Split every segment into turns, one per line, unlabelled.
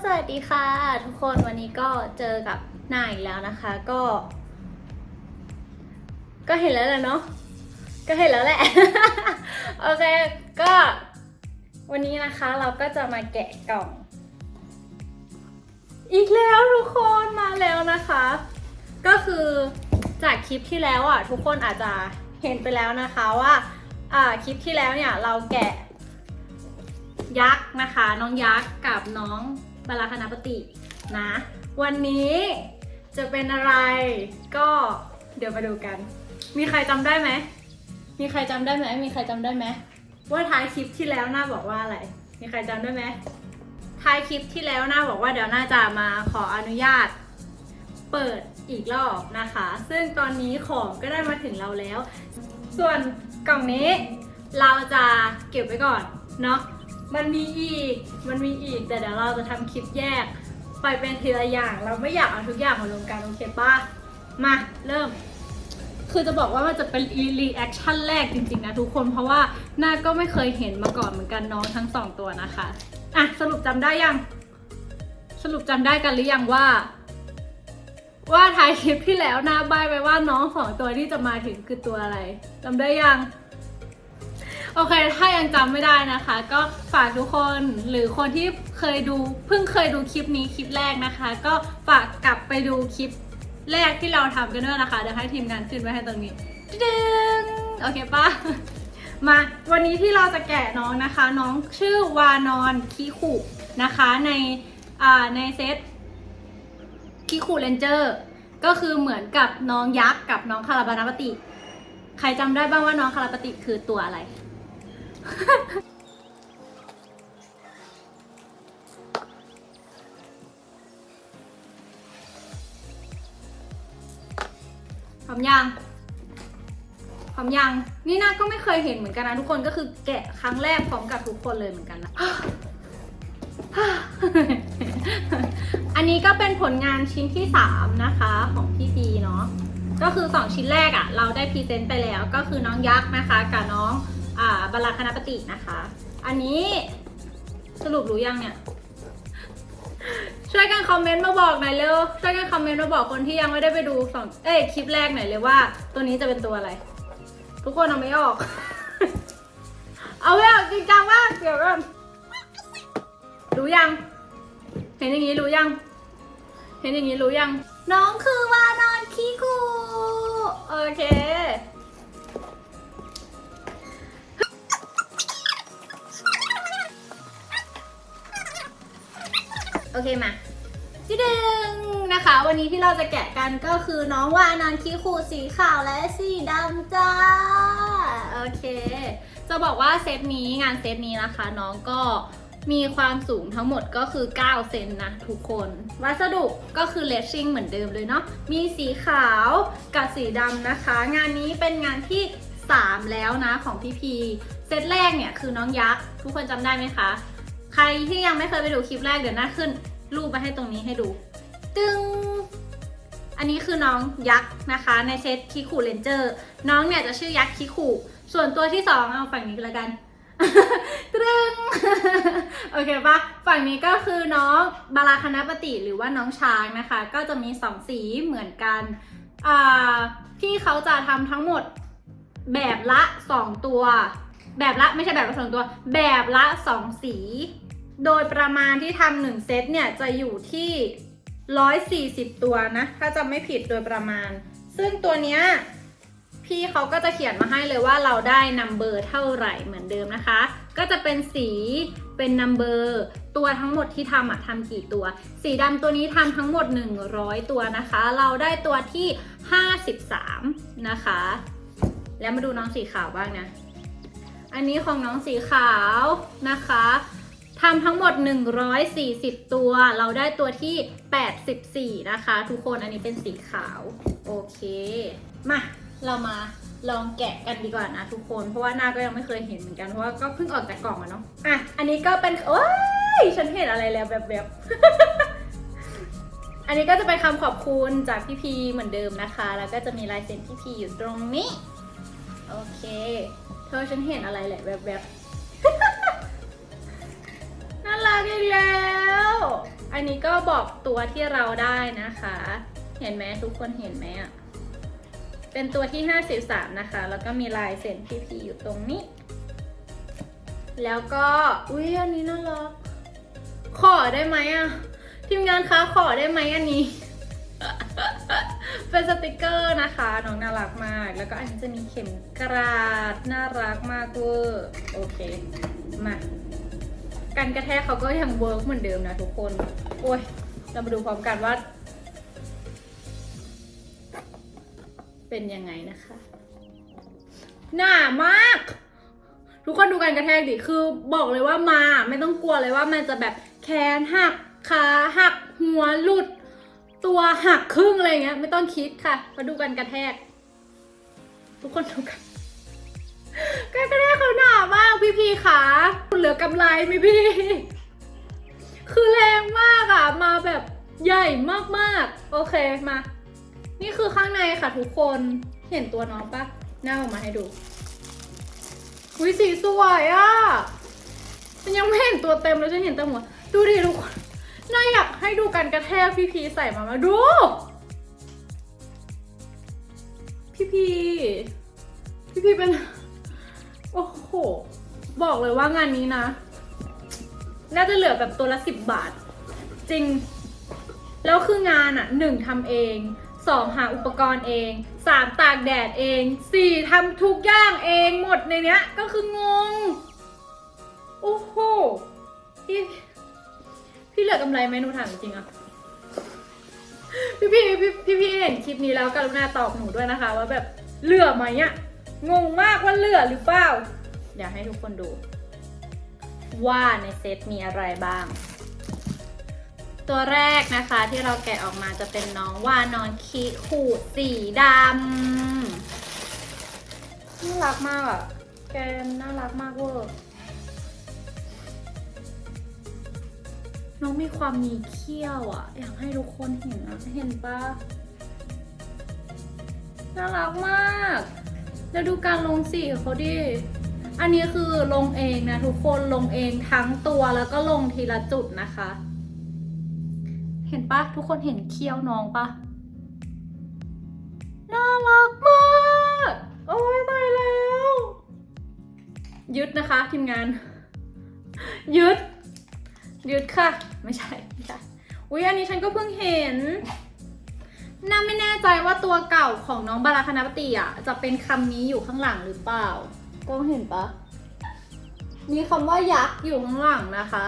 สวัสดีค่ะ ทุกคนวันนี้ก็เจอกับนายอีกแล้วนะคะ ก็ ก็เห็นแล้วแหละเนาะก็เห็นแล้วแหละ โอเค ก็ วันนี้นะคะเราก็จะมาแกะกล่อง อีกแล้วทุกคนมาแล้วนะคะ ก็คือจากคลิปที่แล้วอะทุกคนอาจจะเห็นไปแล้วนะคะว่าอ่าคลิปที่แล้วเนี่ยเราแกะยักษ์นะคะ น้องยักษ์กับน้อง บาราคณปตินะ วันนี้จะเป็นอะไรก็เดี๋ยวมาดูกัน มีใครจำได้ไหม มีใครจำได้ไหม มีใครจำได้ไหมว่าท้ายคลิปที่แล้วน่าบอกว่าอะไร มีใครจำได้ไหมท้ายคลิปที่แล้วน่าบอกว่าเดี๋ยวน่าจะมาขออนุญาต เปิดอีกรอบนะคะ ซึ่งตอนนี้ของก็ได้มาถึงเราแล้ว ส่วนกล่องนี้เราจะเก็บไว้ก่อนเนาะ มันมีอีก มันมีอีก แต่เดี๋ยวเราจะทำคลิปแยก ไปเป็นทีละอย่าง เราไม่อยากเอาทุกอย่างมารวมกันโอเคปะมาเริ่ม คือจะบอกว่ามันจะเป็นรีแอคชั่นแรกจริงๆนะทุกคน เพราะว่าหน้าก็ไม่เคยเห็นมาก่อนเหมือนกันน้องทั้งสองตัวนะคะ อะสรุปจำได้ยัง สรุปจำได้กันหรือยังว่า ว่าท้ายคลิปที่แล้วหน้าใบไปว่าน้องสองตัวที่จะมาถึงคือตัวอะไรจำได้ยัง โอเค ถ้ายังจำไม่ได้นะคะ ก็ฝากทุกคนหรือคนที่เคยดูเพิ่งเคยดูคลิปนี้คลิปแรกนะคะ ก็ฝากกลับไปดูคลิปแรกที่เราทำกันด้วยนะคะ เดี๋ยวให้ทีมงานขึ้นไว้ให้ตรงนี้ดึงโอเคปะมาวันนี้ที่เราจะแกะน้องนะคะ น้องชื่อวานอนคิคุนะคะในอ่าในเซตคิคุเรนเจอร์ก็คือเหมือนกับน้องยักษ์กับน้องคาราบานาปติ ใครจำได้บ้างว่าน้องคาราปติคือตัวอะไร พร้อมยังพร้อมยัง นี่นาก็ไม่เคยเห็นเหมือนกันนะทุกคนก็คือแกะครั้งแรกพร้อมกับทุกคนเลยเหมือนกันนะ อันนี้ก็เป็นผลงานชิ้นที่ 3 นะคะของพี่ดีเนาะ ก็คือ 2 ชิ้นแรกอะ่ะ เราได้พรีเซนต์ไปแล้วก็คือน้องยักษ์นะคะกับน้อง อ่าบาลาคณปตินะคะ อันนี้สรุปรู้ยังเนี่ย ช่วยกันคอมเมนต์มาบอกหน่อยเร็ว ช่วยกันคอมเมนต์มาบอกคนที่ยังไม่ได้ไปดูสองเอ้ยคลิปแรกหน่อยเลยว่า ตัวนี้จะเป็นตัวอะไร ทุกคนเอาไม่ออก เอาไม่ออกจริงจังมากเดี๋ยวก่อนรู้ยัง เห็นอย่างนี้รู้ยัง เห็นอย่างนี้รู้ยัง น้องคือวานอนคิคูโอเค โอเคมาที่ดึงนะคะ วันนี้ที่เราจะแกะกันก็คือน้องวานอนคิคูสีขาวและสีดำจ้า โอเค จะบอกว่าเซตนี้งานเซตนี้นะคะ น้องก็มีความสูงทั้งหมดก็คือ 9 เซนนะ ทุกคน วัสดุก็คือเลชชิ่งเหมือนเดิมเลยเนาะ มีสีขาวกับสีดำนะคะ งานนี้เป็นงานที่ 3 แล้วนะของพี่พี เซตแรกเนี่ยคือน้องยักษ์ ทุกคนจำได้ไหมคะ ใครที่ยังไม่เคยไปดูคลิปแรกเดี๋ยวหน่าขึ้น รูปมาให้ตรงนี้ให้ดู ตึงอันนี้คือน้องยักษ์นะคะ ในเซตคิคูเรนเจอร์ น้องเนี่ยจะชื่อยักษ์คิคูส่วนตัวที่สองเอาฝั่งนี้ล้วกันตึงโอเคปะฝั่งนี้ก็คือน้องบาราคณปติหรือว่าน้องช้างนะคะ ก็จะมีสองสีเหมือนกันอ่าพี่เขาจะทำทั้งหมดแบบละ 2 ตัว แบบละไม่ใช่แบบละสองตัว แบบละ 2 สี โดยประมาณที่ทำหนึ่งเซตเนี่ยจะอยู่ที่ 140 ตัวนะ ถ้าจำไม่ผิดโดยประมาณ ซึ่งตัวเนี้ยพี่เขาก็จะเขียนมาให้เลยว่าเราได้นัมเบอร์เท่าไหร่เหมือนเดิมนะคะ ก็จะเป็นสีเป็นนัมเบอร์ตัวทั้งหมดที่ทำอะทำกี่ตัว สีดำตัวนี้ทำทั้งหมด 100 ตัวนะคะ เราได้ตัวที่ 53 นะคะ แล้วมาดูน้องสีขาวบ้างนะ อันนี้ของน้องสีขาวนะคะ ทำทั้งหมด 140 ตัว เราได้ตัวที่ 84 นะคะ ทุกคนอันนี้เป็นสีขาว โอเค มา เรามาลองแกะกันดีกว่านะทุกคน เพราะว่าหน้าก็ยังไม่เคยเห็นเหมือนกัน เพราะว่าก็เพิ่งออกจากกล่องอะเนาะ อะ อันนี้ก็เป็น โอ้ย ฉันเห็นอะไรแล้วแบบแบบ อันนี้ก็จะเป็นคำขอบคุณจากพี่พีเหมือนเดิมนะคะ แล้วก็จะมีลายเซ็นพี่พีอยู่ตรงนี้ โอเค เธอฉันเห็นอะไรแหละแบบแบบ รักอีกแล้ว อันนี้ก็บอกตัวที่เราได้นะคะ เห็นไหมทุกคนเห็นไหมอะ เป็นตัวที่ 53 นะคะ แล้วก็มีลายเซ็นพีพีอยู่ตรงนี้ แล้วก็ อุ้ยอันนี้น่ารัก ขอได้ไหมอะ ทีมงานคะขอได้ไหมอันนี้ เป็นสติกเกอร์นะคะ น้องน่ารักมาก แล้วก็อันนี้จะมีเข็มกราด น่ารักมากเวอร์ โอเค มา การกระแทกเขาก็ยังเวิร์กเหมือนเดิมนะทุกคน โอ้ย เรามาดูพร้อมกันว่า เป็นยังไงนะคะ หนามาก ทุกคนดูการกระแทกดิ คือบอกเลยว่ามา ไม่ต้องกลัวเลยว่ามันจะแบบแขนหัก ขาหัก หัวหลุด ตัวหักครึ่งอะไรเงี้ย ไม่ต้องคิดค่ะ มาดูกันกระแทก ทุกคนดูกัน การกระแทกเขาหนามากพี่พีขาคุณเหลือกำไรไหมพี่ คือแรงมากอะมาแบบใหญ่มากๆ โอเคมา นี่คือข้างในค่ะทุกคนเห็นตัวน้องปะหน้าออกมาให้ดูวิสีสวยอะฉันยังไม่เห็นตัวเต็มเลยฉันเห็นแต่หัว ดูดิทุกคนน่าอยากให้ดูกันกระแทกพี่พีใส่มามาดู พี่พีพี่พีเป็น โอ้โห บอกเลยว่างานนี้นะ น่าจะเหลือแบบตัวละสิบบาท จริง แล้วคืองานอะหนึ่งทำเองสองหาอุปกรณ์เองสามตากแดดเองสี่ทำทุกอย่างเองหมดในเนี้ย ก็คืองง โอ้โห พี่ พี่เหลือกำไรไหมหนูถามจริงอะพี่พี่พี่พี่พี่เห็นคลิปนี้แล้วกรุณาตอบหนูด้วยนะคะ ว่าแบบเหลือไหมอะ งงมากว่าเหลือหรือเปล่าอยากให้ทุกคนดู ว่าในเซตมีอะไรบ้าง ตัวแรกนะคะที่เราแกะออกมาจะเป็นน้องว่านอนคิขูดสีดำน่ารักมากอะแกมน่ารักมากเวอร์น้องมีความมีเขี้ยวอะอยากให้ทุกคนเห็นอะเห็นปะน่ารักมาก แล้วดูการลงสีเขาดิ อันนี้คือลงเองนะทุกคนลงเองทั้งตัวแล้วก็ลงทีละจุดนะคะ เห็นปะทุกคนเห็นเขี้ยวน้องปะน่ารักมากโอ้ยตายแล้ว ยึดนะคะทีมงาน ยึด ยึดค่ะ ไม่ใช่ไม่ใช่อุ้ยอันนี้ฉันก็เพิ่งเห็น น่าไม่แน่ใจว่าตัวเก่าของน้องบาราคณปติอะ จะเป็นคำนี้อยู่ข้างหลังหรือเปล่า ก็เห็นปะ มีคำว่ายักษ์อยู่ข้างหลังนะคะ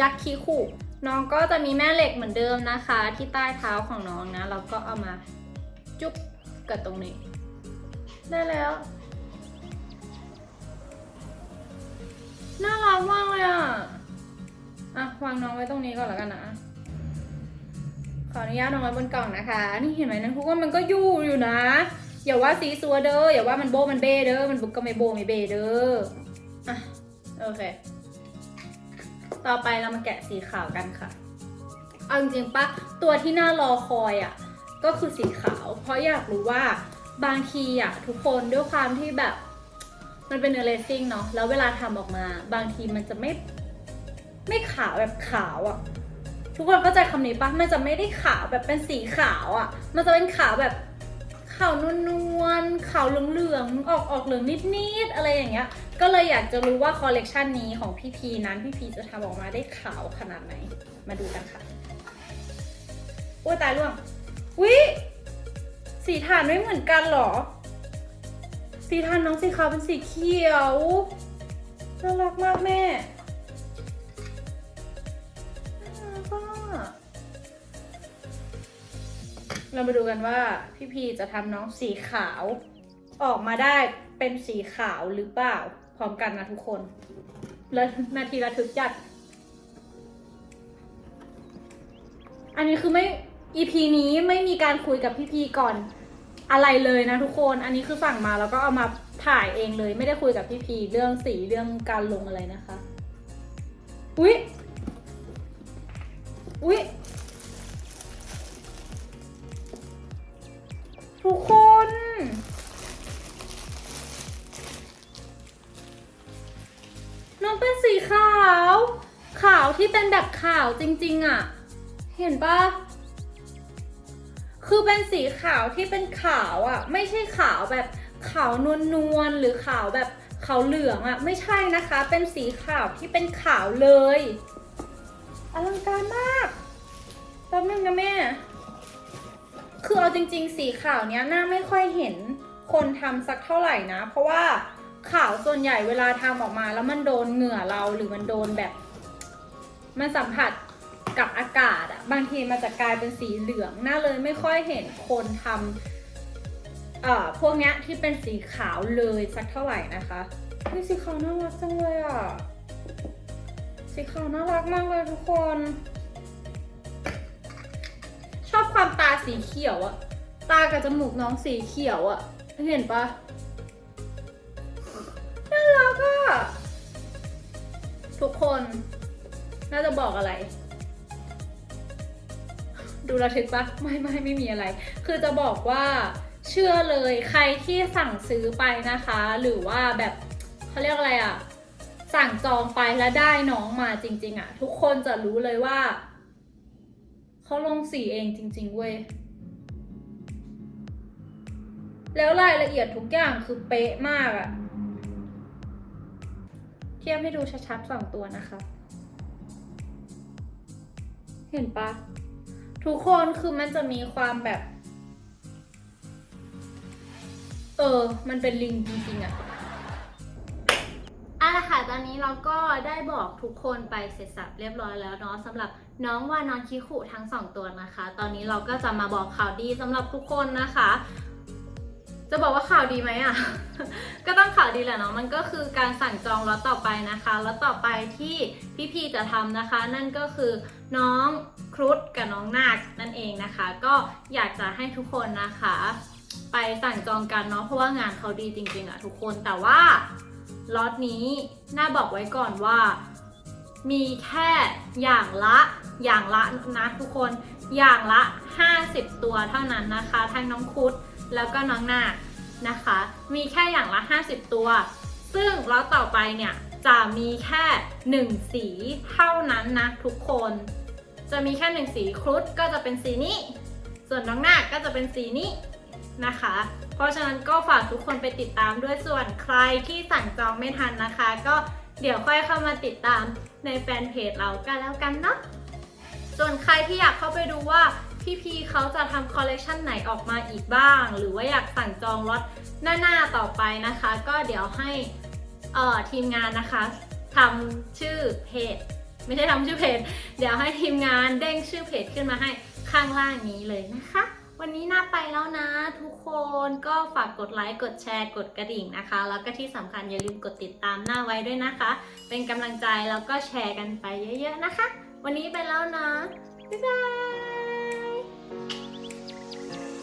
ยักษ์คีคุน้องก็จะมีแม่เหล็กเหมือนเดิมนะคะ ที่ใต้เท้าของน้องนะเราก็เอามาจุ๊บกับตรงนี้ ได้แล้ว น่ารักมากเลยอะ อะวางน้องไว้ตรงนี้ก่อนแล้วกันนะข ออนุญาตน้องไว้บนกล่องนะคะ นี่เห็นไหมนะทุกคนมันก็อยู่อยู่นะ อย่าว่าซีซัวเด้อ อย่าว่ามันโบมันเบ้เด้อ มันบุกก็ไม่โบไม่เบ้เด้อ อะ โอเค ต่อไปเรามาแกะสีขาวกันค่ะ เอาจริงๆปะตัวที่น่ารอคอยอะ ก็คือสีขาว เพราะอยากรู้ว่าบางทีอะทุกคนด้วยความที่แบบ มันเป็นเนื้อเลซิ่งเนาะ แล้วเวลาทำออกมา บางทีมันจะไม่ ไม่ขาวแบบขาวอะ่ะ ทุกคนเข้าใจคำนี้ปะมันจะไม่ได้ขาวแบบเป็นสีขาวอะ่ะ มันจะเป็นขาวแบบขาวนวลนวลๆขาวเหลืองๆออกออกเหลืองนิดๆอะไรอย่างเงี้ย ก็เลยอยากจะรู้ว่าคอลเลกชันนี้ของพี่พีนั้นพี่พีจะทำออกมาได้ขาวขนาดไหน มาดูกันค่ะโอ้ยตายล่วงวิสีฐานไม่เหมือนกันหรอ สีฐานน้องสีขาวเป็นสีเขียวน่ารักมากแม่ เรามาดูกันว่าพี่พีจะทำน้องสีขาว ออกมาได้เป็นสีขาวหรือเปล่า พร้อมกันนะทุกคน แล้วนาทีระทึกจัด อันนี้คือไม่ EP นี้ไม่มีการคุยกับพี่พีก่อนอะไรเลยนะทุกคน อันนี้คือสั่งมาแล้วก็เอามาถ่ายเองเลย ไม่ได้คุยกับพี่พีเรื่องสีเรื่องการลงอะไรนะคะ อุ๊ย อุ๊ย ทุกคน น้องเป็นสีขาว ขาวที่เป็นแบบขาวจริง ๆอะ เห็นปะคือเป็นสีขาวที่เป็นขาวอะ่ะ ไม่ใช่ขาวแบบขาวนวลนวลๆหรือขาวแบบขาวเหลืองอะ่ะ ไม่ใช่นะคะ เป็นสีขาวที่เป็นขาวเลยอลังการมากแป๊บนึงนะแม่ คือเอาจริง ๆ สีขาวเนี้ยน่าไม่ค่อยเห็นคนทำสักเท่าไหร่นะ เพราะว่าขาวส่วนใหญ่เวลาทำออกมา แล้วมันโดนเหงื่อเราหรือมันโดนแบบ มันสัมผัสกับอากาศอะบางทีมันจะกลายเป็นสีเหลืองน่าเลยไม่ค่อยเห็นคนทำเอ่อพวกเนี้ยที่เป็นสีขาวเลยสักเท่าไหร่นะคะนี่สีขาวน่ารักจังเลยอะสีขาวน่ารักมากเลยทุกคน ชอบความ สีเขียวอะตากับจมูกน้องสีเขียวอะเห็นปะน่ารักอะทุกคนน่าจะบอกอะไร ดูระทึกปะไม่ไม่ไม่มีอะไร คือจะบอกว่าเชื่อเลยใครที่สั่งซื้อไปนะคะ หรือว่าแบบเขาเรียกอะไรอะสั่งจองไปแล้วได้น้องมาจริง ๆอะทุกคนจะรู้เลยว่า เขาลงสีเองจริง ๆ เว้ย แล้วรายละเอียดทุกอย่างคือเป๊ะมากอะเทียบให้ดูชัดๆสองตัวนะคะ เห็นปะทุกคนคือมันจะมีความแบบ เออ มันเป็นลิงจริงๆอะ อนนี้เราก็ได้บอกทุกคนไปเสร็จสับเรียบร้อยแล้วเนาะสำหรับน้องวานอนคิคุทั้งสองตัวนะคะ ตอนนี้เราก็จะมาบอกข่าวดีสำหรับทุกคนนะคะ จะบอกว่าข่าวดีไหมอะ ก็ต้องข่าวดีแหละเนาะมันก็คือการสั่งจองล็อตต่อไปนะคะล็อตต่อไปที่พี่พีจะทำนะคะ นั่นก็คือน้องครุฑกับน้องนาคนั่นเองนะคะ ก็อยากจะให้ทุกคนนะคะ ไปสั่งจองกันเนาะเพราะว่างานเขาดีจริงๆอะทุกคนแต่ว่า ล็อตนี้น่าบอกไว้ก่อนว่า มีแค่อย่างละอย่างละนะทุกคนอย่างละ 50 ตัวเท่านั้นนะคะ ทั้งน้องคุดแล้วก็น้องนาคนะคะ มีแค่อย่างละ 50 ตัว ซึ่งล็อตต่อไปเนี่ยจะมีแค่ 1 สีเท่านั้นนะทุกคน จะมีแค่หนึ่งสีครุฑก็จะเป็นสีนี้ ส่วนน้องนาคก็จะเป็นสีนี้นะคะ เพราะฉะนั้นก็ฝากทุกคนไปติดตามด้วยส่วนใครที่สั่งจองไม่ทันนะคะ ก็เดี๋ยวค่อยเข้ามาติดตามในแฟนเพจเรากันแล้วกันเนาะส่วนใครที่อยากเข้าไปดูว่าพี่พีเขาจะทำคอลเลคชันไหนออกมาอีกบ้าง หรือว่าอยากสั่งจองล็อตหน้าๆต่อไปนะคะ ก็เดี๋ยวให้ทีมงานนะคะทำชื่อเพจ ไม่ใช่ทำชื่อเพจ เดี๋ยวให้ทีมงานเด้งชื่อเพจขึ้นมาให้ข้างล่างนี้เลยนะคะ วันนี้น่าไปแล้วนะ ทุกคนก็ฝากกดไลค์ กดแชร์ กดกระดิ่งนะคะ แล้วก็ที่สำคัญอย่าลืมกดติดตามหน้าไว้ด้วยนะคะ เป็นกำลังใจแล้วก็แชร์กันไปเยอะๆนะคะ วันนี้ไปแล้วนะ บ๊ายบาย